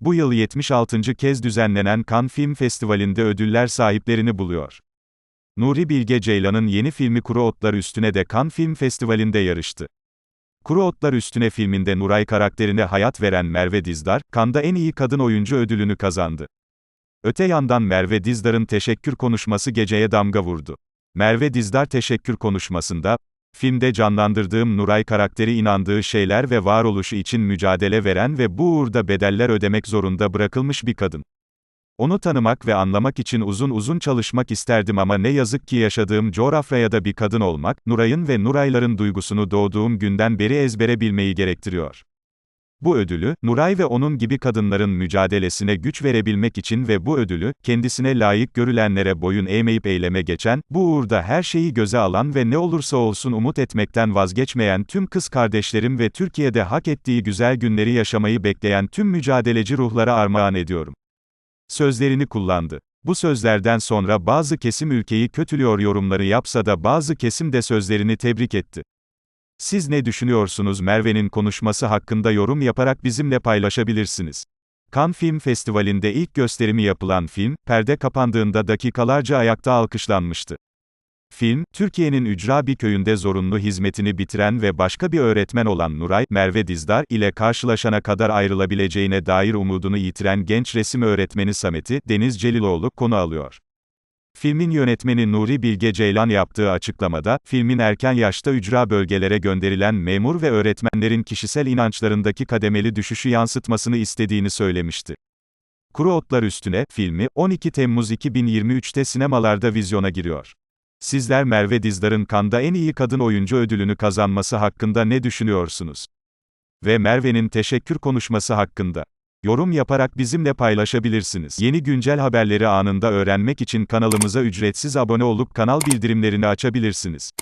Bu yıl 76. kez düzenlenen Cannes Film Festivali'nde ödüller sahiplerini buluyor. Nuri Bilge Ceylan'ın yeni filmi Kuru Otlar Üstüne de Cannes Film Festivali'nde yarıştı. Kuru Otlar Üstüne filminde Nuray karakterine hayat veren Merve Dizdar, Cannes'da en iyi kadın oyuncu ödülünü kazandı. Öte yandan Merve Dizdar'ın teşekkür konuşması geceye damga vurdu. Merve Dizdar teşekkür konuşmasında, filmde canlandırdığım Nuray karakteri inandığı şeyler ve varoluşu için mücadele veren ve bu uğurda bedeller ödemek zorunda bırakılmış bir kadın. Onu tanımak ve anlamak için uzun uzun çalışmak isterdim ama ne yazık ki yaşadığım coğrafyaya da bir kadın olmak, Nuray'ın ve Nurayların duygusunu doğduğum günden beri ezbere bilmeyi gerektiriyor. Bu ödülü, Nuray ve onun gibi kadınların mücadelesine güç verebilmek için ve bu ödülü, kendisine layık görülenlere boyun eğmeyip eyleme geçen, bu uğurda her şeyi göze alan ve ne olursa olsun umut etmekten vazgeçmeyen tüm kız kardeşlerim ve Türkiye'de hak ettiği güzel günleri yaşamayı bekleyen tüm mücadeleci ruhlara armağan ediyorum. Sözlerini kullandı. Bu sözlerden sonra bazı kesim ülkeyi kötülüyor yorumları yapsa da bazı kesim de sözlerini tebrik etti. Siz ne düşünüyorsunuz Merve'nin konuşması hakkında yorum yaparak bizimle paylaşabilirsiniz. Cannes Film Festivali'nde ilk gösterimi yapılan film, perde kapandığında dakikalarca ayakta alkışlanmıştı. Film, Türkiye'nin ücra bir köyünde zorunlu hizmetini bitiren ve başka bir öğretmen olan Nuray, Merve Dizdar ile karşılaşana kadar ayrılabileceğine dair umudunu yitiren genç resim öğretmeni Samet'i, Deniz Celiloğlu, konu alıyor. Filmin yönetmeni Nuri Bilge Ceylan yaptığı açıklamada, filmin erken yaşta ücra bölgelere gönderilen memur ve öğretmenlerin kişisel inançlarındaki kademeli düşüşü yansıtmasını istediğini söylemişti. Kuru Otlar Üstüne, filmi, 12 Temmuz 2023'te sinemalarda vizyona giriyor. Sizler Merve Dizdar'ın Kanda en iyi kadın oyuncu ödülünü kazanması hakkında ne düşünüyorsunuz? Ve Merve'nin teşekkür konuşması hakkında. Yorum yaparak bizimle paylaşabilirsiniz. Yeni güncel haberleri anında öğrenmek için kanalımıza ücretsiz abone olup kanal bildirimlerini açabilirsiniz.